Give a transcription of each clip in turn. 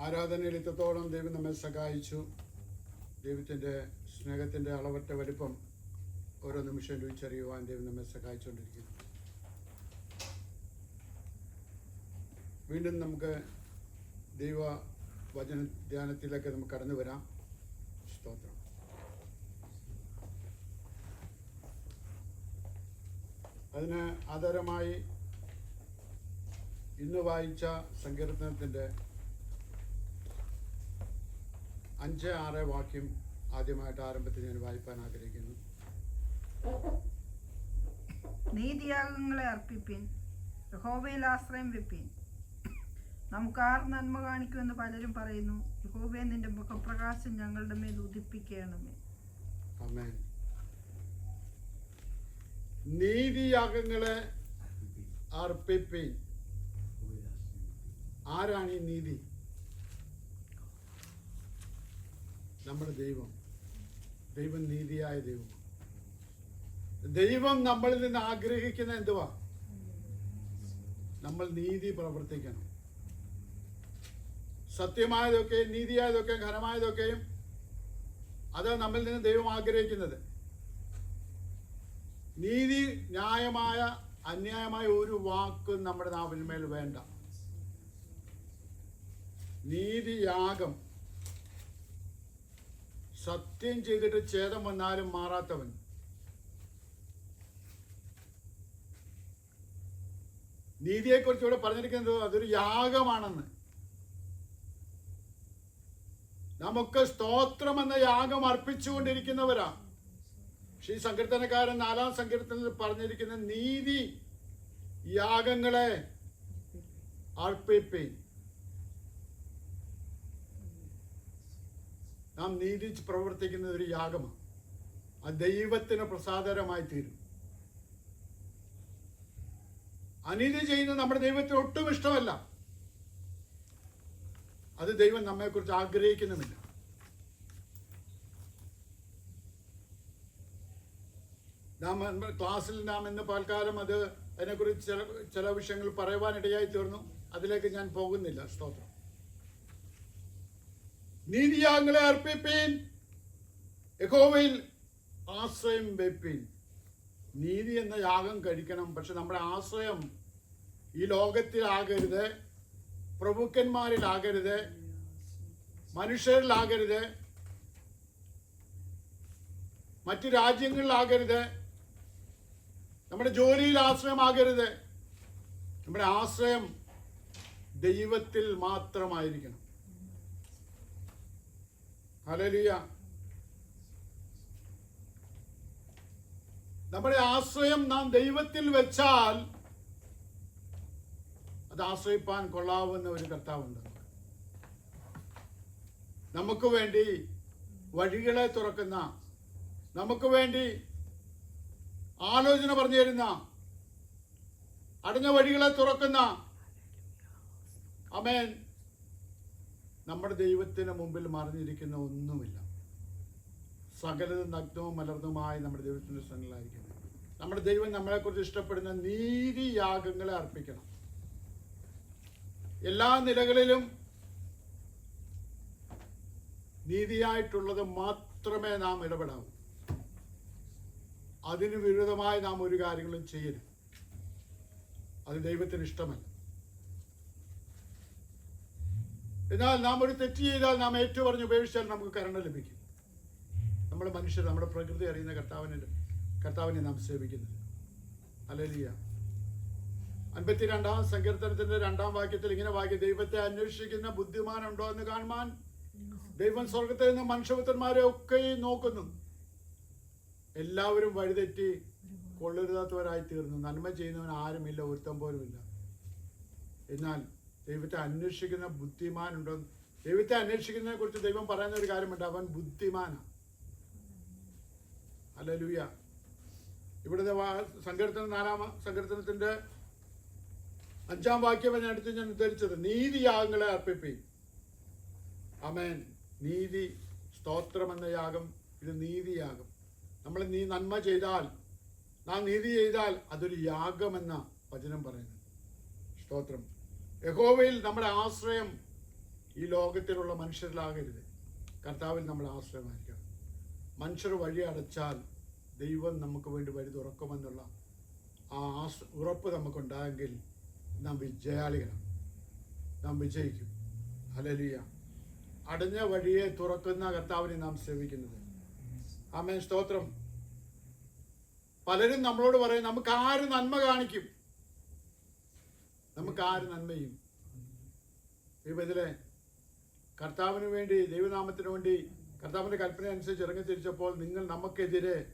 ആരാധനയിൽ ഇത്രത്തോളം ദൈവം നമ്മെ സഹായിച്ചു. ദൈവത്തിന്റെ സ്നേഹത്തിന്റെ അളവറ്റ വലിപ്പം ഓരോ നിമിഷം രുചിച്ചറിയുവാൻ ദൈവം നമ്മെ സഹായിച്ചുകൊണ്ടിരിക്കുന്നു. വീണ്ടും നമുക്ക് ദൈവ വചന ധ്യാനത്തിലേക്ക് നമുക്ക് കടന്നു വരാം. സ്തോത്രം. അതിന് ആധാരമായി ഇന്ന് വായിച്ച സങ്കീർത്തനത്തിന്റെ അഞ്ച് ആറ് വാക്യം ആദ്യമായിട്ട് ആരംഭത്തിൽ ഞാൻ വായിപ്പാൻ ആഗ്രഹിക്കുന്നു. നീതിയാഗങ്ങളെ അർപ്പിപ്പിൻ യഹോബയിൽ ആശ്രയം വെപ്പിൻ. നമുക്ക് ആർ നന്മ കാണിക്കുമെന്ന് പലരും പറയുന്നു. യഹോബയെ നിന്റെ മുഖപ്രകാശം ഞങ്ങളുടെ മേൽ ഉദിപ്പിക്കണമേ. അമേൻ നീതിയാഗങ്ങളെ അർപ്പിപ്പിൻ. ആരാണ് ഈ നീതി? നമ്മുടെ ദൈവം. ദൈവം നീതിയായ ദൈവം. ദൈവം നമ്മളിൽ നിന്ന് ആഗ്രഹിക്കുന്ന എന്തുവാ? നമ്മൾ നീതി പ്രവർത്തിക്കണം. സത്യമായതൊക്കെയും നീതിയായതൊക്കെയും ഘനമായതൊക്കെയും അത് നമ്മളിൽ നിന്ന് ദൈവം ആഗ്രഹിക്കുന്നത്. നീതി ന്യായമായ അന്യായമായ ഒരു വാക്കും നമ്മുടെ നാവിന്മേൽ വേണ്ട. നീതിയാഗം സത്യം ചെയ്തിട്ട് ഛേദം വന്നാലും മാറാത്തവൻ. നീതിയെക്കുറിച്ച് ഇവിടെ പറഞ്ഞിരിക്കുന്നത് അതൊരു യാഗമാണെന്ന്. നമുക്ക് സ്തോത്രം എന്ന യാഗം അർപ്പിച്ചുകൊണ്ടിരിക്കുന്നവരാ. ശ്രീ സങ്കീർത്തനക്കാരൻ നാലാം സങ്കീർത്തനത്തിൽ പറഞ്ഞിരിക്കുന്ന നീതി യാഗങ്ങളെ അർപ്പിപ്പി നാം നീതി പ്രവർത്തിക്കുന്ന ഒരു യാഗമാണ്. ആ ദൈവത്തിന് പ്രസാദകരമായി തീരും. അനീതി ചെയ്യുന്നത് നമ്മുടെ ദൈവത്തിന് ഒട്ടും ഇഷ്ടമല്ല. അത് ദൈവം നമ്മെക്കുറിച്ച് ആഗ്രഹിക്കുന്നുമില്ല. നാം ക്ലാസ്സിൽ നാം ഇന്ന് പാൽക്കാലം അത് അതിനെക്കുറിച്ച് ചില ചില വിഷയങ്ങൾ പറയുവാനിടയായി തീർന്നു. അതിലേക്ക് ഞാൻ പോകുന്നില്ല. സ്തോത്രം. നീതിയാങ്ങളെ അർപ്പിപ്പീൻ. യഹോവയിൽ ആശ്രയം വെപ്പീൻ. നീതി എന്ന യാഗം കഴിക്കണം. പക്ഷെ നമ്മുടെ ആശ്രയം ഈ ലോകത്തിലാകരുത്. പ്രഭുക്കന്മാരിലാകരുത്. മനുഷ്യരിലാകരുത്. മറ്റു രാജ്യങ്ങളിലാകരുത്. നമ്മുടെ ജോലിയിൽ ആശ്രയമാകരുത്. നമ്മുടെ ആശ്രയം ദൈവത്തിൽ മാത്രമായിരിക്കണം. ഹലലിയ നമ്മുടെ ആശ്രയം നാം ദൈവത്തിൽ വെച്ചാൽ അത് ആശ്രയിപ്പാൻ കൊള്ളാവുന്ന ഒരു കർത്താവുണ്ട്. നമുക്ക് വേണ്ടി വഴികളെ തുറക്കുന്ന നമുക്ക് വേണ്ടി ആലോചന പറഞ്ഞു തരുന്ന അടഞ്ഞ വഴികളെ തുറക്കുന്ന അമേൻ. നമ്മുടെ ദൈവത്തിന് മുമ്പിൽ മറിഞ്ഞിരിക്കുന്ന ഒന്നുമില്ല. സകലതും നഗ്നവും മലർന്നുമായി നമ്മുടെ ദൈവത്തിന്റെ സന്നിലായിരിക്കുന്നത് നമ്മുടെ ദൈവം നമ്മളെക്കുറിച്ച് ഇഷ്ടപ്പെടുന്ന നീതി യാഗങ്ങളെ അർപ്പിക്കണം. എല്ലാ നിലകളിലും നീതിയായിട്ടുള്ളത് മാത്രമേ നാം ഇടപെടാവൂ. അതിന് വിരുദ്ധമായി നാം ഒരു കാര്യങ്ങളും ചെയ്യരുത്. അത് ദൈവത്തിന് ഇഷ്ടമല്ല. എന്നാൽ നാം ഒരു തെറ്റ് ചെയ്താൽ നാം ഏറ്റവും പറഞ്ഞ് ഉപേക്ഷിച്ചാൽ നമുക്ക് കരുണ ലഭിക്കും. നമ്മുടെ മനുഷ്യർ നമ്മുടെ പ്രകൃതി അറിയുന്ന കർത്താവിനെ കർത്താവിനെ നാം സേവിക്കുന്നത്. അലലിയ അൻപത്തി രണ്ടാം സങ്കീർത്തനത്തിന്റെ രണ്ടാം വാക്യത്തിൽ ഇങ്ങനെ വാക്യം ദൈവത്തെ അന്വേഷിക്കുന്ന ബുദ്ധിമാനുണ്ടോ എന്ന് കാണുവാൻ ദൈവം സ്വർഗത്തിൽ നിന്ന് മനുഷ്യപുത്രന്മാരെ ഒക്കെയും നോക്കുന്നു. എല്ലാവരും വഴിതെറ്റി കൊള്ളരുതാത്തവരായി തീർന്നു. നന്മ ചെയ്യുന്നവൻ ആരുമില്ല ഒരുത്തം പോലുമില്ല. എന്നാൽ ദൈവത്തെ അന്വേഷിക്കുന്ന ബുദ്ധിമാനുണ്ടോ? ദൈവത്തെ അന്വേഷിക്കുന്നതിനെ കുറിച്ച് ദൈവം പറയുന്ന ഒരു കാര്യമുണ്ട്. അവൻ ബുദ്ധിമാനാണ്. അല്ല ലൂയ ഇവിടുത്തെ സങ്കീർത്തന നാലാമ നാലാം സങ്കീർത്തനത്തിന്റെ അഞ്ചാം വാക്യം അടുത്ത് ഞാൻ ഉദ്ധരിച്ചത്. നീതിയാഗങ്ങളെ അർപ്പിപ്പി. അമേൻ നീതി സ്തോത്രം എന്ന യാഗം ഇത് നീതിയാകും നമ്മൾ നീ നന്മ ചെയ്താൽ നാം നീതി ചെയ്താൽ അതൊരു യാഗമെന്ന വചനം പറയുന്നു സ്തോത്രം. യഹോവയിൽ നമ്മുടെ ആശ്രയം ഈ ലോകത്തിലുള്ള മനുഷ്യരിലാകരുത്. കർത്താവിൽ നമ്മൾ ആശ്രയമായിരിക്കണം. മനുഷ്യർ വഴി അടച്ചാൽ ദൈവം നമുക്ക് വേണ്ടി വഴി തുറക്കുമെന്നുള്ള ആ ആശ്ര ഉറപ്പ് നമുക്കുണ്ടായെങ്കിൽ നാം വിജയാളികളാണ്. നാം വിജയിക്കും. അലലിയ അടഞ്ഞ വഴിയെ തുറക്കുന്ന കർത്താവിനെ നാം സേവിക്കുന്നത്. ആമേ സ്തോത്രം. പലരും നമ്മളോട് പറയും നമുക്ക് ആര് നന്മ കാണിക്കും. നമുക്ക് ആര് നന്മയും. ഇതിലെ കർത്താവിന് വേണ്ടി ദൈവനാമത്തിന് വേണ്ടി കർത്താവിന്റെ കൽപ്പന അനുസരിച്ച് ഇറങ്ങി തിരിച്ചപ്പോൾ നിങ്ങൾ നമുക്കെതിരെ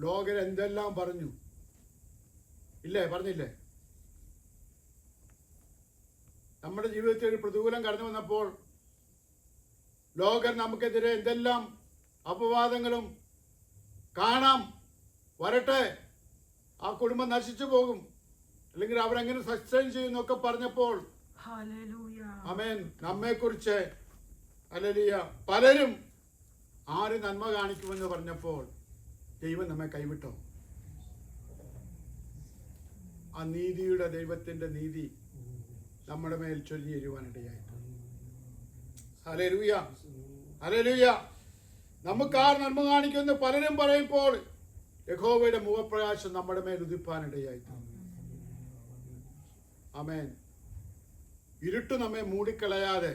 ലോകരെന്തെല്ലാം പറഞ്ഞു? ഇല്ലേ? പറഞ്ഞില്ലേ? നമ്മുടെ ജീവിതത്തിൽ ഒരു പ്രതികൂലം കടന്നു വന്നപ്പോൾ ലോകർ നമുക്കെതിരെ എന്തെല്ലാം അപവാദങ്ങളും കാണാം. വരട്ടെ. ആ കുടുംബം നശിച്ചു പോകും. അല്ലെങ്കിൽ അവരെങ്ങനെ സസ്റ്റൈൻ ചെയ്യുന്നൊക്കെ പറഞ്ഞപ്പോൾ അമേൻ നമ്മെ കുറിച്ച് അലലിയ പലരും ആര് നന്മ കാണിക്കുമെന്ന് പറഞ്ഞപ്പോൾ ദൈവം നമ്മെ കൈവിട്ടോ? ആ നീതിയുടെ ദൈവത്തിന്റെ നീതി നമ്മുടെ മേൽ ചൊല്ലി തരുവാനിടയായി ഹലലൂയ ഹലലൂയ നമുക്ക് ആർ നന്മ കാണിക്കുമെന്ന് പലരും പറയുമ്പോൾ യഹോവയുടെ മുഖപ്രകാശം നമ്മുടെ മേൽ ഉദിപ്പാനിടയായി അമേൻ ഇരുട്ട് നമ്മെ മൂടിക്കളയാതെ.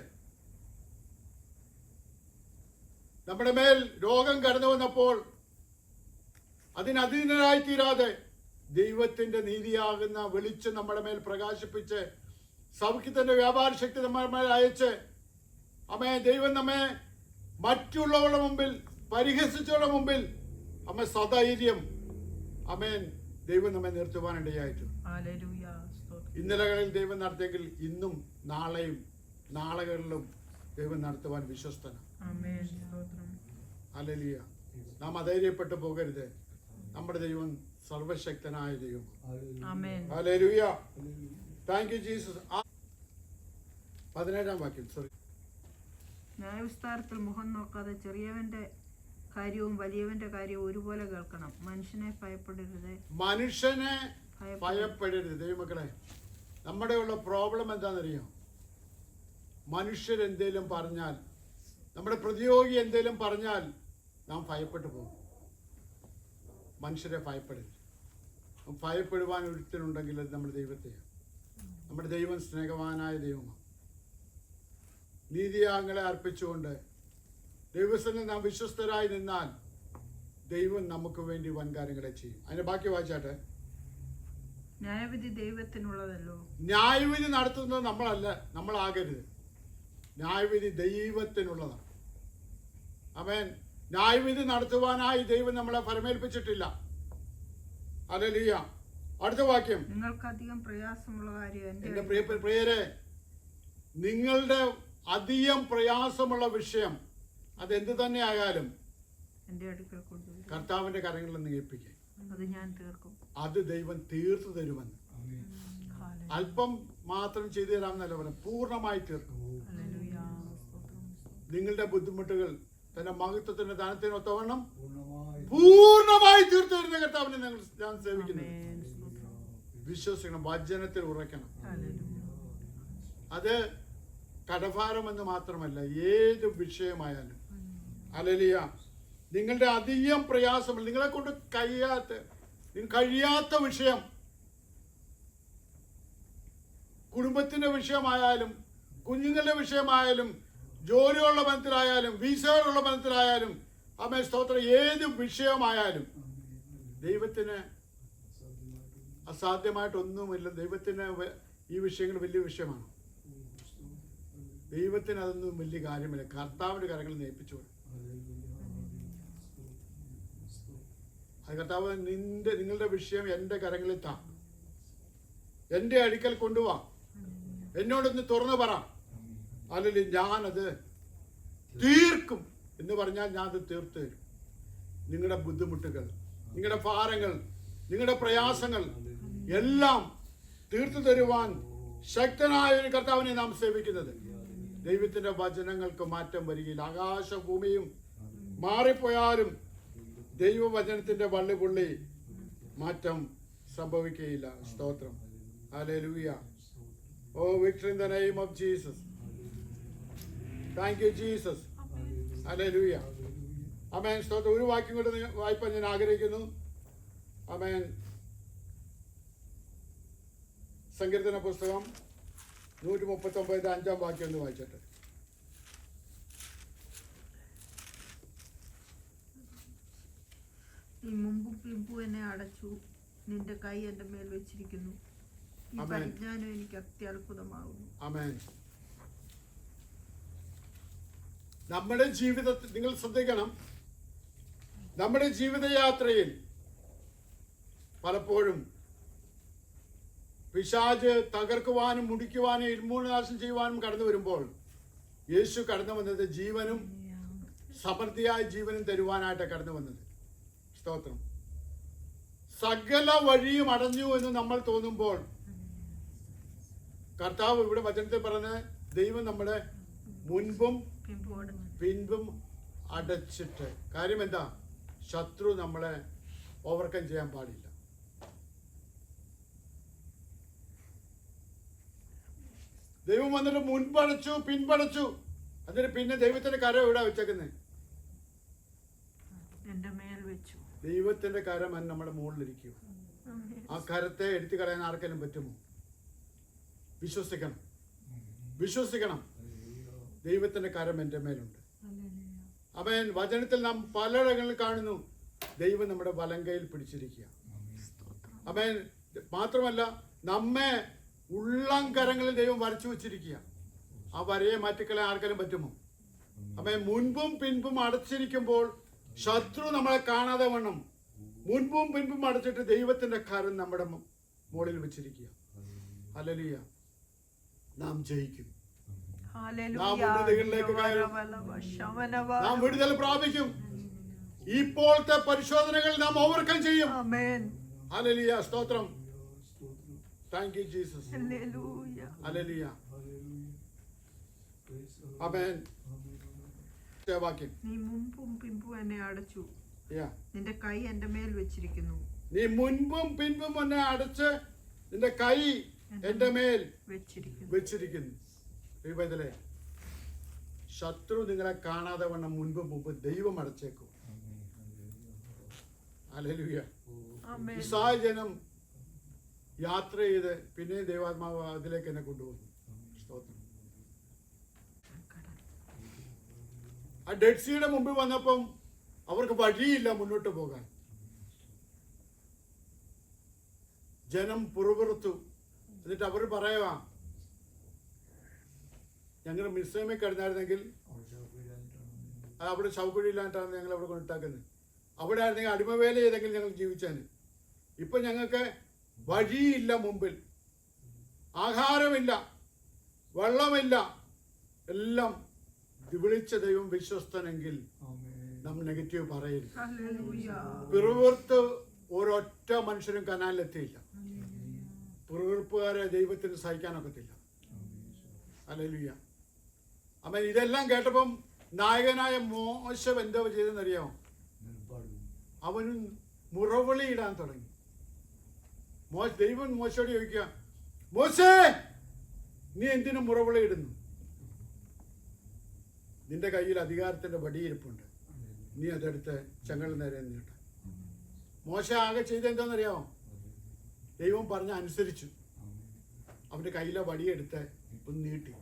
നമ്മുടെ മേൽ രോഗം കടന്നു വന്നപ്പോൾ അതിനധീനരായി തീരാതെ ദൈവത്തിന്റെ നീതിയാകുന്ന വെളിച്ചം നമ്മുടെ മേൽ പ്രകാശിപ്പിച്ച് സൗഖ്യത്തിന്റെ വ്യാപാര ശക്തി നമ്മുടെ മേൽ അയച്ച് അമ്മേ ദൈവം നമ്മെ മറ്റുള്ളവരുടെ മുമ്പിൽ പരിഹസിച്ചവരുടെ മുമ്പിൽ അമ്മ സധൈര്യം. അമേൻ ദൈവം നമ്മെ നിർത്തുവാനിടയായിട്ടുണ്ട് ഇന്നലകളിൽ ദൈവം നടത്തിയെങ്കിൽ ഇന്നും നാളെയും നാളുകളിലും ദൈവം നടത്തുവാൻ വിശ്വസ്തനാണ്. അലലിയ നാം അധൈര്യപ്പെട്ടു പോകരുത്. നമ്മുടെ ദൈവം സർവശക്തനായ ദൈവം. ആമേൻ. അലലുയ താങ്ക് യു ജീസസ് പതിനേഴാം വാക്യം സോറി ന്യായവിസ്താരത്തിൽ മുഖം നോക്കാതെ ചെറിയവന്റെ കാര്യവും വലിയവന്റെ കാര്യവും ഒരുപോലെ കേൾക്കണം. മനുഷ്യനെ ഭയപ്പെടരുത്. മനുഷ്യനെ ഭയപ്പെടരുത്. ദൈവമക്കളെ നമ്മുടെ ഉള്ള പ്രോബ്ലം എന്താണെന്നറിയോ? മനുഷ്യരെന്തേലും പറഞ്ഞാൽ നമ്മുടെ പ്രതിയോഗി എന്തേലും പറഞ്ഞാൽ നാം ഭയപ്പെട്ടു പോകും. മനുഷ്യരെ ഭയപ്പെടരുത്. ഭയപ്പെടുവാൻ ഒരുത്തനുണ്ടെങ്കിൽ അത് നമ്മുടെ ദൈവത്തെയാണ്. നമ്മുടെ ദൈവം സ്നേഹവാനായ ദൈവമാണ്. നീതിയാങ്ങളെ അർപ്പിച്ചുകൊണ്ട് ദൈവസ്ഥനെ നാം വിശ്വസ്തരായി നിന്നാൽ ദൈവം നമുക്ക് വേണ്ടി വൻകാര്യങ്ങളെ ചെയ്യും. അതിന് ബാക്കി വായിച്ചാട്ടെ. ന്യായവിധി ദൈവത്തിനുള്ളതല്ലോ. ന്യായവിധി നടത്തുന്നത് നമ്മളല്ല നമ്മളാകരുത്. ന്യായവിധി ദൈവത്തിനുള്ളതാണ്. അവൻ ന്യായവിധി നടത്തുവാനായി ദൈവം നമ്മളെ ഫലമേൽപ്പിച്ചിട്ടില്ല അലലിയ അടുത്ത വാക്യം. നിങ്ങൾക്ക് അധികം പ്രയാസമുള്ള കാര്യം എന്റെ പ്രിയ പ്രിയരെ നിങ്ങളുടെ അധികം പ്രയാസമുള്ള വിഷയം അതെന്ത് തന്നെ ആയാലും കർത്താവിന്റെ കരങ്ങളിൽ നിന്ന് ഏൽപ്പിക്കുക അത് ഞാൻ തീർക്കും. അത് ദൈവം തീർത്തു തരുമെന്ന്. അല്പം മാത്രം ചെയ്തു തരാമെന്നല്ല പറഞ്ഞു പൂർണമായി തീർക്കും. നിങ്ങളുടെ ബുദ്ധിമുട്ടുകൾ തന്റെ മഹത്വത്തിന്റെ ദാനത്തിനൊത്തവണ്ണം പൂർണമായി തീർത്തു തരുന്ന കർത്താവിനെ ഞങ്ങൾ ഞാൻ സേവിക്കുന്നു. വിശ്വസിക്കണം വചനത്തിൽ ഉറയ്ക്കണം. ഹല്ലേലൂയ. അത് കടഭാരം എന്ന് മാത്രമല്ല ഏത് വിഷയമായാലും. അലലിയ നിങ്ങളുടെ അധികം പ്രയാസമില്ല നിങ്ങളെ കൊണ്ട് കഴിയാത്ത നിങ്ങൾക്ക് കഴിയാത്ത വിഷയം കുടുംബത്തിന്റെ വിഷയമായാലും കുഞ്ഞുങ്ങളുടെ വിഷയമായാലും ജോലിയുള്ള ബന്ധത്തിലായാലും വിസകളുള്ള ബന്ധത്തിലായാലും അമ്മ സ്തോത്രം ഏത് വിഷയമായാലും ദൈവത്തിന് അസാധ്യമായിട്ടൊന്നുമില്ല. ദൈവത്തിന് ഈ വിഷയങ്ങൾ വലിയ വിഷയമാണ്. ദൈവത്തിന് അതൊന്നും വലിയ കാര്യമില്ല. കർത്താവിന്റെ കരങ്ങളിൽ നേൽപ്പിച്ചു അത് കർത്താവ് നിന്റെ നിങ്ങളുടെ വിഷയം എന്റെ കരങ്ങളിൽ താ. എന്റെ അടുക്കൽ കൊണ്ടുപോവാ എന്നോടൊന്ന് തുറന്നു പറ. അല്ലെങ്കിൽ ഞാനത് തീർക്കും എന്ന് പറഞ്ഞാൽ ഞാൻ അത് തീർത്ത് തരും. നിങ്ങളുടെ ബുദ്ധിമുട്ടുകൾ നിങ്ങളുടെ ഭാരങ്ങൾ നിങ്ങളുടെ പ്രയാസങ്ങൾ എല്ലാം തീർത്തു തരുവാൻ ശക്തനായ ഒരു കർത്താവിനെ നാം സേവിക്കുന്നത്. ദൈവത്തിന്റെ വചനങ്ങൾക്ക് മാറ്റം വരികയില്ല. ആകാശഭൂമിയും മാറിപ്പോയാലും ദൈവവചനത്തിന്റെ വള്ളി പുള്ളി മാറ്റം സംഭവിക്കുകയില്ല. സ്തോത്രം. ഹല്ലേലൂയ. ഓ victor in the name of Jesus thank you Jesus hallelujah. അമേൻ സ്തോത്രം. ഒരു വാക്യം കൊണ്ട് വായ്പ ഞാൻ ആഗ്രഹിക്കുന്നു. അമേൻ സങ്കീർത്തന പുസ്തകം നൂറ്റി മുപ്പത്തി ഒമ്പതിന്റെ അഞ്ചാം വാക്യം ഒന്ന് വായിച്ചിട്ട്. നീ മുമ്പും പിമ്പു എന്നെ അടച്ചു നിന്റെ കൈ എന്റെ മേൽ വെച്ചിരിക്കുന്നു. ഈ ആമേൻ. പരിജ്ഞാനം എനിക്ക് അത്യത്ഭുതമാകുന്നു. ആമേൻ. നമ്മുടെ ജീവിതത്തിൽ നിങ്ങൾ ശ്രദ്ധിക്കണം. നമ്മുടെ ജീവിതയാത്രയിൽ പലപ്പോഴും പിശാജ് തകർക്കുവാനും മുടിക്കുവാനും ഇരുമൂലനാശം ചെയ്യുവാനും കടന്നു വരുമ്പോൾ യേശു കടന്നു വന്നത് ജീവനും സമൃദ്ധിയായ ജീവനും തരുവാനായിട്ട് കടന്നു വന്നത്. സ്തോത്രം. സകല വഴിയും അടഞ്ഞു എന്ന് നമ്മൾ തോന്നുമ്പോൾ കർത്താവ് ഇവിടെ വചനത്തിൽ പറഞ്ഞ ദൈവം നമ്മുടെ മുൻപും പിൻപും അടച്ചിട്ട്. കാര്യം എന്താ? ശത്രു നമ്മളെ ഓവർകം ചെയ്യാൻ പാടില്ല. ദൈവം വന്നിട്ട് മുൻപടച്ചു പിൻപടച്ചു എന്നിട്ട് പിന്നെ ദൈവത്തിന്റെ കരം എവിടെ വെച്ചേക്കുന്നത് ദൈവത്തിന്റെ കരം അന്ന് നമ്മുടെ മുകളിലിരിക്കും. ആ കരത്തെ എടുത്തു കളയാൻ ആർക്കെങ്കിലും പറ്റുമോ? വിശ്വസിക്കണം. വിശ്വസിക്കണം. ദൈവത്തിന്റെ കരം എന്റെ മേലുണ്ട്. അവൻ വചനത്തിൽ നാം പലയിടങ്ങളിൽ കാണുന്നു. ദൈവം നമ്മുടെ വലങ്കയിൽ പിടിച്ചിരിക്കുക. അവൻ മാത്രമല്ല നമ്മെ ഉള്ളം കരങ്ങളിൽ ദൈവം വരച്ചു വെച്ചിരിക്കുക. ആ വരയെ മാറ്റിക്കളയാൻ ആർക്കെങ്കിലും പറ്റുമോ? അവൻ മുൻപും പിൻപും അടച്ചിരിക്കുമ്പോൾ ശത്രു നമ്മളെ കാണാതെ വണ്ണം. മുൻപും പിൻപും അടച്ചിട്ട് ദൈവത്തിന്റെ കരം നമ്മുടെ മുകളിൽ വെച്ചിരിക്കുക. അലലിയ നാം ജയിക്കും. നാം വിടുതൽ പ്രാപിക്കും. ഇപ്പോഴത്തെ പരിശോധനകൾ നാം ഓവർകം ചെയ്യും. അലലിയ സ്തോത്രം. Thank you Jesus alleluia amen വാക്യം നീ മുമ്പും പിമ്പും എന്നെ അടച്ചു. നിന്റെ കൈ എന്റെ മേൽ വെച്ചിരിക്കുന്നു. നീ മുൻപും പിൻപും എന്നെ അടച്ച് നിന്റെ കൈ എന്റെ മേൽ വെച്ചിരിക്കുന്നു. വെച്ചിരിക്കുന്നു. ദൈവത്തിലെ ശത്രു നിങ്ങളെ കാണാതെ വണ്ണം മുൻപ് മുമ്പ് ദൈവം അടച്ചേക്കും. അലലുയ ആമേൻ. ഇസ്രായേൽ ജനം യാത്ര ചെയ്ത് പിന്നെ ദൈവാത്മാവ് അതിലേക്ക് എന്നെ കൊണ്ടുപോകുന്നു. സ്തോത്രം. ആ ഡെഡ് സീയുടെ മുമ്പിൽ വന്നപ്പം അവർക്ക് വഴിയില്ല മുന്നോട്ട് പോകാൻ. ജനം പുറപുറത്തു എന്നിട്ട് അവർ പറയുക ഞങ്ങൾ മിസ്സൈമിൽ കിടന്നായിരുന്നെങ്കിൽ അവിടെ ശവക്കുഴിയില്ലാണ്ടാണ് ഞങ്ങൾ അവിടെ കൊണ്ടിട്ടാക്കുന്നത്. അവിടെ ആയിരുന്നെങ്കിൽ അടിമവേല ചെയ്തെങ്കിൽ ഞങ്ങൾ ജീവിച്ചാന്. ഇപ്പൊ ഞങ്ങൾക്ക് വഴിയില്ല മുമ്പിൽ. ആഹാരമില്ല വെള്ളമില്ല എല്ലാം വിളിച്ച ദൈവം വിശ്വസ്തനെങ്കിൽ നാം നെഗറ്റീവ് പറയരുത് പിറുവിറുത്ത് ഒരൊറ്റ മനുഷ്യരും കനാലിലെത്തിയില്ല. പിറുവിറുപ്പുകാരെ ദൈവത്തിന് സഹിക്കാനൊക്കത്തില്ല. അല്ലേലുയ്യ അമ്മ ഇതെല്ലാം കേട്ടപ്പം നായകനായ മോശം എന്തോ ചെയ്തെന്നറിയാമോ? അവനും മുറവിളി ഇടാൻ തുടങ്ങി. മോശ ദൈവം മോശയോട് ചോദിക്കുക മോശേ നീ എന്തിനു മുറവിളി ഇടുന്നു? നിന്റെ കയ്യിൽ അധികാരത്തിന്റെ വടിയിരിപ്പുണ്ട്. നീ അതെടുത്ത് ചങ്ങൾ നേരെ നീട്ട. മോശ ആകെ ചെയ്ത എന്താണെന്നറിയാമോ ദൈവം പറഞ്ഞ അനുസരിച്ചു അവന്റെ കയ്യിലെ വടിയെടുത്ത് ഒന്ന് നീട്ടി.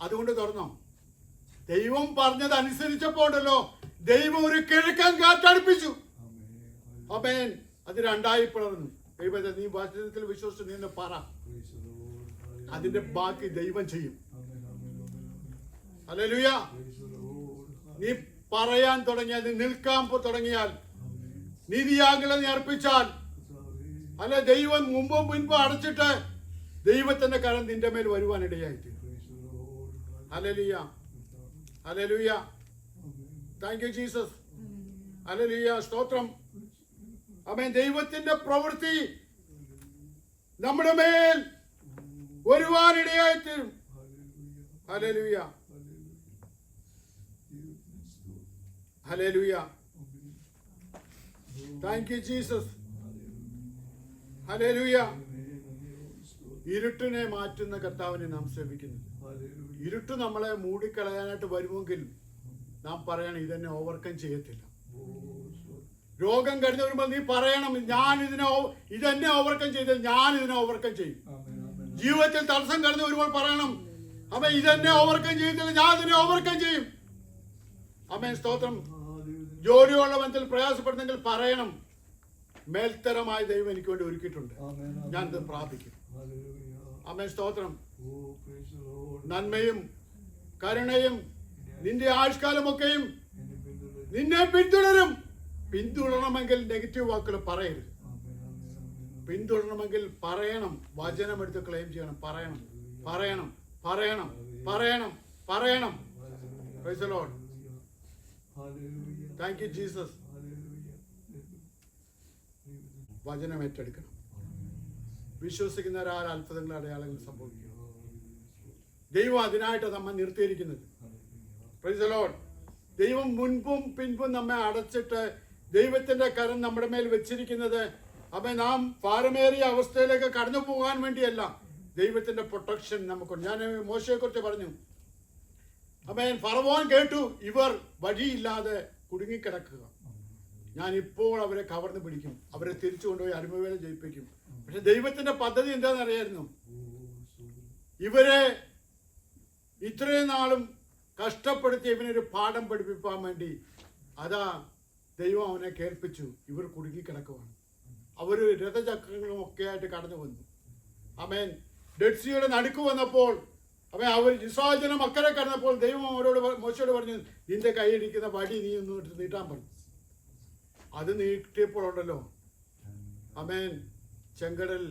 അതുകൊണ്ട് തുറന്നോ? ദൈവം പറഞ്ഞത് അനുസരിച്ചപ്പോണ്ടല്ലോ ദൈവം ഒരു കിഴക്കൻ കാറ്റടുപ്പിച്ചു. അമേൻ അത് രണ്ടായി പിളർന്നു. ദൈവത്തെ നീ വചനത്തിൽ വിശ്വസിച്ച് നീ ഒന്ന് പറ. അതിന്റെ ബാക്കി ദൈവം ചെയ്യും. അല്ലേലൂയ നീ പറയാൻ തുടങ്ങിയാൽ നീ നിൽക്കാൻ തുടങ്ങിയാൽ നീതിയാകളെ നീ അർപ്പിച്ചാൽ അല്ല ദൈവം മുമ്പും മുൻപും അടച്ചിട്ട് ദൈവത്തിന്റെ കരം നിന്റെ മേൽ വരുവാനിടയായിട്ട് alleluia alleluia thank you Jesus alleluia സ്തോത്രം. അമേ ദൈവത്തിന്റെ പ്രവൃത്തി നമ്മുടെ മേൽ വരുവാനിടയായി തീരും ഹലലുയ താങ്ക് യു ജീസസ് ഹലലുയ ഇരുട്ടിനെ മാറ്റുന്ന കർത്താവിനെ നാം ശ്രമിക്കുന്നു. ഇരുട്ട് നമ്മളെ മൂടിക്കളയാനായിട്ട് വരുമെങ്കിൽ നാം പറയണം ഇതെന്നെ ഓവർകം ചെയ്യത്തില്ല. രോഗം കഴിഞ്ഞ വരുമ്പോൾ നീ പറയണം ഞാൻ ഇതിനെ ഇതെന്നെ ഓവർകം ചെയ്ത ഞാൻ ഇതിനെ ഓവർകം ചെയ്യും. ജീവിതത്തിൽ തടസ്സം കടന്നു വരുമ്പോൾ പറയണം അമ്മ ഇതെന്നെ ഓവർകം ചെയ്തില്ല ഞാൻ ഇതിനെ ഓവർകം ചെയ്യും. അമ്മേ സ്തോത്രം. ജോലിയുള്ള ബന്ധത്തിൽ പ്രയാസപ്പെടുന്നെങ്കിൽ പറയണം. മേൽത്തരമായ ദൈവം എനിക്ക് വേണ്ടി ഒരുക്കിയിട്ടുണ്ട്. ഞാൻ ഇത് പ്രാപിക്കും അമ്മേ സ്തോത്രം. നന്മയും കരുണയും നിന്റെ ആയുഷ്കാലമൊക്കെയും നിന്നെ പിന്തുടരും. പിന്തുടരണമെങ്കിൽ നെഗറ്റീവ് വാക്കുകൾ പറയരുത്. പിന്തുടരണമെങ്കിൽ പറയണം. വചനം എടുത്ത് ക്ലെയിം ചെയ്യണം. പറയണം. പറയണം. പറയണം. പറയണം. പറയണം. താങ്ക് യു ജീസസ് വചനം ഏറ്റെടുക്കണം. വിശ്വസിക്കുന്നവരാൽ അത്ഭുതങ്ങൾ അടയാളങ്ങൾ സംഭവിക്കും. ദൈവം അതിനായിട്ട് നമ്മെ നിർത്തിയിരിക്കുന്നത്. ദൈവം മുൻപും പിൻപും നമ്മെ അടച്ചിട്ട് ദൈവത്തിന്റെ കരം നമ്മുടെ മേൽ വെച്ചിരിക്കുന്നത്. അപ്പൊ നാം പാരമേറിയ അവസ്ഥയിലേക്ക് കടന്നു പോകാൻ വേണ്ടിയല്ല ദൈവത്തിന്റെ പ്രൊട്ടക്ഷൻ നമുക്ക് ഞാൻ മോശയെ കുറിച്ച് പറഞ്ഞു. അപ്പൊ ഫറവോൻ കേട്ടു ഇവർ വഴിയില്ലാതെ കുടുങ്ങിക്കിടക്കുക. ഞാൻ ഇപ്പോൾ അവരെ കവർന്ന് പിടിക്കും. അവരെ തിരിച്ചു കൊണ്ടുപോയി അടിമവേല ജയിപ്പിക്കും. പക്ഷെ ദൈവത്തിന്റെ പദ്ധതി എന്താണെന്ന് അറിയായിരുന്നു ഇവരെ ഇത്രയും നാളും കഷ്ടപ്പെടുത്തി ഇവനൊരു പാഠം പഠിപ്പിക്കാൻ വേണ്ടി അതാ ദൈവം അവനെ കേൾപ്പിച്ചു. ഇവർ കുടുങ്ങിക്കിടക്കുവാണ്. അവർ രഥചക്രങ്ങളും ഒക്കെ ആയിട്ട് കടന്നു വന്നു അമേൻ ഡെഡ്സിയുടെ നടുക്ക് വന്നപ്പോൾ അവൻ അവർ ഇസ്രായേൽ മക്കളെ കടന്നപ്പോൾ ദൈവം അവരോട് മോശയോട് പറഞ്ഞു നിന്റെ കൈയിടിക്കുന്ന വടി നീ ഒന്ന് നീട്ടാൻ പറഞ്ഞു അത് നീട്ടിയപ്പോഴുണ്ടല്ലോ അമേൻ ചെങ്കടൽ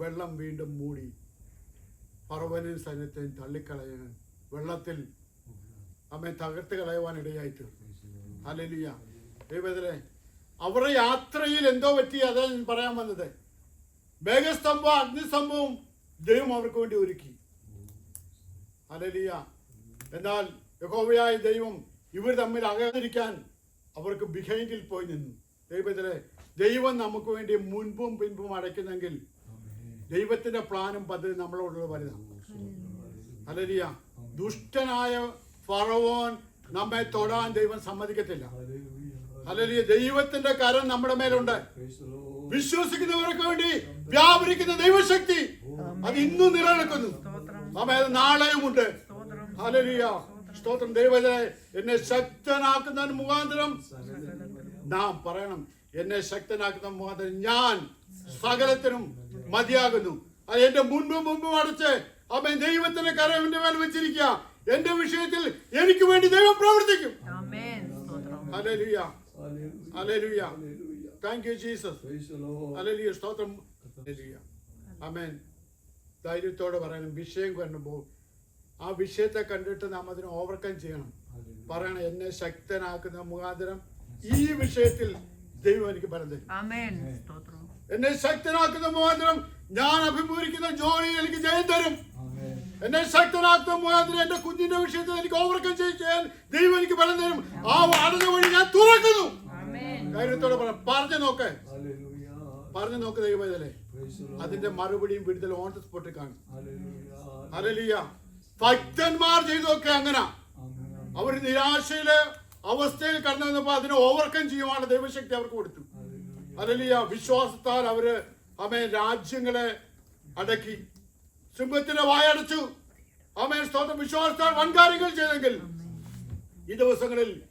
വെള്ളം വീണ്ടും മൂടി. പറവനും സൈന്യത്തെയും തള്ളിക്കളയാൻ വെള്ളത്തിൽ അമ്മ തകർത്ത് കളയുവാൻ ഇടയായി തീർന്നു. അലലിയ ദൈവത്തിലെ അവരുടെ യാത്രയിൽ എന്തോ പറ്റി അതാണ് ഞാൻ പറയാൻ വന്നത്. മേഘസ്തംഭവും അഗ്നിസ്തംഭവും ദൈവം അവർക്ക് വേണ്ടി ഒരുക്കി. അലലിയ എന്നാൽ യഹോവയായ ദൈവം ഇവർ തമ്മിൽ അകന്നിരിക്കാൻ അവർക്ക് ബിഹൈൻഡിൽ പോയി നിന്നു. ദൈവത്തിലെ ദൈവം നമുക്ക് വേണ്ടി മുൻപും പിൻപും അടയ്ക്കുന്നെങ്കിൽ ദൈവത്തിന്റെ പ്ലാനും പദ്ധതി നമ്മളോടുള്ള വലുതാണ്. അലലിയ ദുഷ്ടനായ ഫറവോൻ നമ്മെ തൊടാൻ ദൈവം സമ്മതിക്കത്തില്ല. അലലിയ ദൈവത്തിന്റെ കരം നമ്മുടെ മേലുണ്ട്. വിശ്വസിക്കുന്നവർക്ക് വേണ്ടി വ്യാപരിക്കുന്ന ദൈവശക്തി അത് ഇന്നും നിലനിൽക്കുന്നു. നമ്മെ അത് നാളെയും ഉണ്ട്. സ്തോത്രം. ഹല്ലേലൂയ. സ്തോത്രം. ദൈവത്തെ എന്നെ ശക്തനാക്കുന്ന മുഖാന്തരം നാം പറയണം. എന്നെ ശക്തനാക്കുന്ന മുഖാന്തരം ഞാൻ സകലത്തിനും മതിയാകുന്നു. അത് എന്റെ മുൻപും മുമ്പും അടച്ച് അമ്മ ദൈവത്തിന്റെ കരം എന്റെ മേൽ വെച്ചിരിക്കുക. എന്റെ വിഷയത്തിൽ എനിക്ക് വേണ്ടി ദൈവം പ്രവർത്തിക്കും. ആമേൻ. സ്തോത്രം. ഹല്ലേലൂയ. ഹല്ലേലൂയ. താങ്ക് യു ജീസസ് അലലിയ സ്തോത്രം. അമേൻ ധൈര്യത്തോടെ പറയണം വിഷയം കണ്ടുമ്പോൾ ആ വിഷയത്തെ കണ്ടിട്ട് നാം അതിനെ ഓവർകം ചെയ്യണം. പറയണം എന്നെ ശക്തനാക്കുന്ന മുഖാന്തരം ഈ വിഷയത്തിൽ ദൈവം എനിക്ക് തരും. സ്തോത്രം. എന്നെ ശക്തനാക്കുന്ന മുഖാന്തരം ഞാൻ അഭിമുഖിക്കുന്ന ജോലി എനിക്ക് ജയം തരും. എന്നെ ശക്തനാക്കുന്ന മുഖാന്തരം എന്റെ കുഞ്ഞിന്റെ വിഷയത്തിൽ എനിക്ക് ഓവർകം ചെയ്യാൻ ദൈവം എനിക്ക് ബലം തരും. ആ അടഞ്ഞ വഴി ഞാൻ തുറക്കുന്നു. ധൈര്യത്തോടെ പറഞ്ഞു നോക്ക്. പറഞ്ഞു നോക്ക് ദൈവത്തിലെ അതിന്റെ മറുപടിയും വിടുതൽ ഓൺ ദ സ്പോട്ടിൽ കാണും. ഭക്തന്മാർ ചെയ്തൊക്കെ അങ്ങനെ. അവർ നിരാശയിൽ അവസ്ഥയിൽ കടന്നു വന്നപ്പോൾ അതിനെ ഓവർകം ചെയ്യുവാനുള്ള ദൈവശക്തി അവർക്ക് കൊടുത്തു. അതലിയ വിശ്വാസത്താൽ അവർ അമേ രാജ്യങ്ങളെ അടക്കി. സിംഹത്തിന്റെ വായടച്ചു. അമേ സ്തോത്രം. വിശ്വാസത്താൽ വൻകാര്യങ്ങൾ ചെയ്തെങ്കിൽ ഈ ദിവസങ്ങളിൽ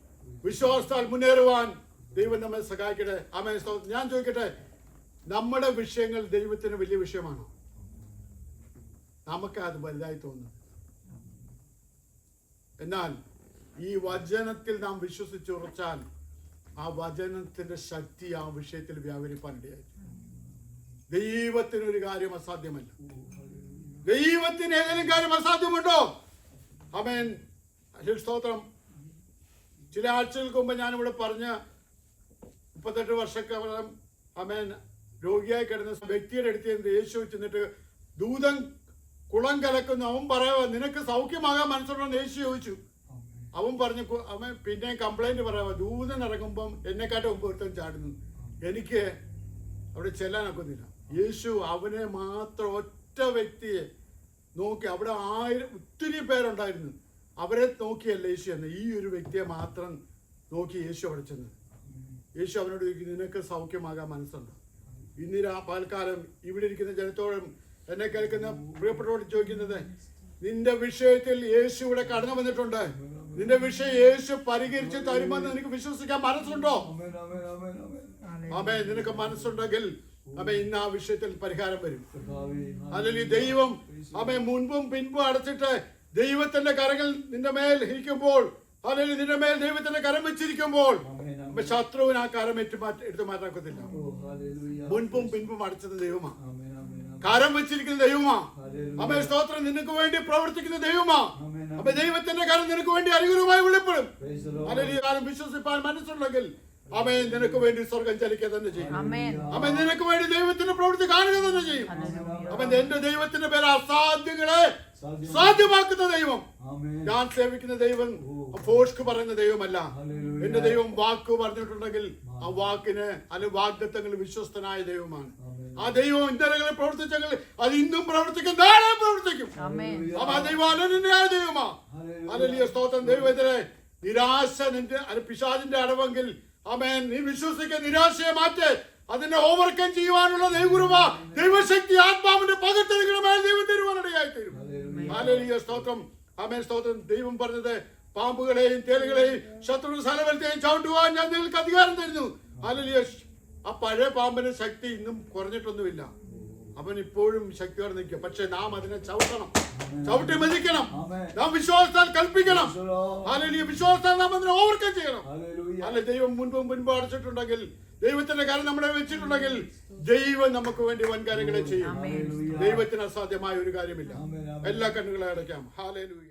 വിശ്വാസത്താൽ മുന്നേറുവാൻ ദൈവം നമ്മെ സഹായിക്കട്ടെ. അമേ ഞാൻ ചോദിക്കട്ടെ നമ്മുടെ വിഷയങ്ങൾ ദൈവത്തിന് വലിയ വിഷയമാണോ? നമുക്ക് അത് വലുതായി തോന്നുന്നു. എന്നാൽ ഈ വചനത്തിൽ നാം വിശ്വസിച്ചുറച്ചാൽ ആ വചനത്തിന്റെ ശക്തി ആ വിഷയത്തിൽ വ്യാപരിപ്പാൻ ഇടയായി ദൈവത്തിനൊരു കാര്യം അസാധ്യമല്ല. ദൈവത്തിന് ഏതെങ്കിലും കാര്യം അസാധ്യമുണ്ടോ? അമേൻ സ്തോത്രം. ചില ആഴ്ചകൾക്ക് മുമ്പ് ഞാനിവിടെ പറഞ്ഞ മുപ്പത്തെട്ട് വർഷക്കാലം അമേൻ രോഗിയായി കിടന്ന വ്യക്തിയുടെ അടുത്ത് ചെന്ന് യേശു ചെന്നിട്ട് ദൂതൻ കുളം കലക്കുന്നു. അവൻ പറയാ നിനക്ക് സൗഖ്യമാകാൻ മനസ്സിലുണ്ടെന്ന് യേശു ചോദിച്ചു. അവൻ പറഞ്ഞു അവൻ പിന്നെ കംപ്ലൈന്റ് പറയാ ദൂതൻ ഇറങ്ങുമ്പം എന്നെക്കാട്ട് മുമ്പ് ഒരുത്തൻ ചാടുന്നു. എനിക്ക് അവിടെ ചെല്ലാനൊക്കുന്നില്ല യേശു അവനെ മാത്രം ഒറ്റ വ്യക്തിയെ നോക്കി അവിടെ ആയിരം ഒത്തിരി പേരുണ്ടായിരുന്നു. അവരെ നോക്കിയല്ല യേശു എന്ന് ഈ ഒരു വ്യക്തിയെ മാത്രം നോക്കി യേശു അവിടെ ചെന്ന്. യേശു അവനോട് ചോദിക്കും നിനക്ക് സൗഖ്യമാകാൻ മനസ്സുണ്ടോ? ഇന്ന് രാ പാൽക്കാലം ഇവിടെ ഇരിക്കുന്ന ജനത്തോടും എന്നെ കേൾക്കുന്ന പ്രിയപ്പെട്ടവരോട് ചോദിക്കുന്നത് നിന്റെ വിഷയത്തിൽ യേശു ഇവിടെ കടന്നു വന്നിട്ടുണ്ട്. നിന്റെ വിഷയം യേശു പരിഹരിച്ച് തരുമെന്ന് നിനക്ക് വിശ്വസിക്കാൻ മനസ്സുണ്ടോ? ആമേൻ ആമേൻ ആമേൻ ആമേൻ. അമേ നിനക്ക് മനസ്സുണ്ടെങ്കിൽ അമ്മ ഇന്ന് ആ വിഷയത്തിൽ പരിഹാരം വരും. അല്ലെങ്കിൽ ദൈവം അമ്മ മുൻപും പിൻപും അടച്ചിട്ട് ദൈവത്തിന്റെ കരങ്ങൾ നിന്റെ മേൽ ഇരിക്കുമ്പോൾ അല്ലെങ്കിൽ നിന്റെ മേൽ ദൈവത്തിന്റെ കരം വെച്ചിരിക്കുമ്പോൾ അപ്പൊ ശത്രുവിന് ആ കരം ഏറ്റു മാറ്റ എടുത്തു മാറ്റാക്കത്തില്ല. മുൻപും പിൻപും അടച്ചത് ദൈവമാ. ആമേൻ ആമേൻ ആമേൻ. കരം വെച്ചിരിക്കുന്ന ദൈവമാ. ഹല്ലേലൂയ. അമ്മ സ്തോത്രം നിനക്ക് വേണ്ടി പ്രവർത്തിക്കുന്ന ദൈവമാ. ആമേൻ അപ്പൊ ദൈവത്തിന്റെ കരം നിനക്ക് വേണ്ടി അനുകൂലമായി വെളിപ്പെടും. അല്ലെങ്കിൽ കാലം വിശ്വസിപ്പാൻ മനസ്സുണ്ടെങ്കിൽ അവൻ നിനക്ക് വേണ്ടി സ്വർഗം ചലിക്കുക തന്നെ ചെയ്യും. അമ്മ നിനക്ക് വേണ്ടി ദൈവത്തിന്റെ പ്രവൃത്തി കാണുക തന്നെ ചെയ്യും. അപ്പൊ എന്റെ ദൈവത്തിന്റെ പേര് അസാധ്യങ്ങളെ സാധ്യമാക്കുന്ന ദൈവം. ആമേൻ. ഞാൻ സേവിക്കുന്ന ദൈവം ഫോഷ്ക്ക് പറയുന്ന ദൈവമല്ല. ഹല്ലേലൂയ. എന്റെ ദൈവം വാക്ക് പറഞ്ഞിട്ടുണ്ടെങ്കിൽ ആ വാക്കിന് അല്ലെ വാഗ്ദത്തങ്ങൾ വിശ്വസ്തനായ ദൈവമാണ്. ആ ദൈവം ഇന്നലകളിൽ പ്രവർത്തിച്ചെങ്കിൽ അത് ഇന്നും പ്രവർത്തിക്കും നാളെ പ്രവർത്തിക്കും. അമേൻ അപ്പൊ ആ ദൈവം അനന്യനായ ദൈവമാ. ഹല്ലേലൂയ. സ്തോത്രം. ദൈവത്തിലെ നിരാശ നിന്റെ അല്ല പിശാദിന്റെ അടവെങ്കിൽ അമേൻ നീ വിശ്വസിക്കുന്ന നിരാശയെ മാറ്റി. അതിനെ ഓവർകം ചെയ്യുവാനുള്ള ദൈവകുരുവ ദൈവശക്തി ആത്മാവിന്റെ പകർത്തെടുക്കുന്ന മേൽ ദൈവം തരുവാനിടയായി തരും. ഹല്ലേലൂയ. സ്തോത്രം. ആമേൻ. സ്തോത്രം. ദൈവം പറഞ്ഞത് പാമ്പുകളെയും തേലുകളെയും ശത്രു സ്ഥലവലത്തെയും ചവിട്ടുവാൻ ഞാൻ നിങ്ങൾക്ക് അധികാരം തരുന്നു. ഹാലേലിയ ആ പഴയ പാമ്പിന് ശക്തി ഇന്നും കുറഞ്ഞിട്ടൊന്നുമില്ല. അവൻ ഇപ്പോഴും ശക്തിയോടെ നിൽക്കുക പക്ഷെ നാം അതിനെ ചവിട്ടണം. ചവിട്ടി മതിക്കണം. നാം വിശ്വാസത്താൽ കൽപ്പിക്കണം. ഹാലേലിയ വിശ്വാസത്താൽ നാം അതിനെ ഓവർകം ചെയ്യണം. അല്ല ദൈവം മുൻപും മുൻപ് അടച്ചിട്ടുണ്ടെങ്കിൽ ദൈവത്തിന്റെ കാര്യം നമ്മളെ വെച്ചിട്ടുണ്ടെങ്കിൽ ദൈവം നമുക്ക് വേണ്ടി വൻകാര്യങ്ങളെ ചെയ്യും. ദൈവത്തിന് അസാധ്യമായ ഒരു കാര്യമില്ല. എല്ലാ കണ്ണുകളെ അടയ്ക്കാം. ഹാലേലൂയ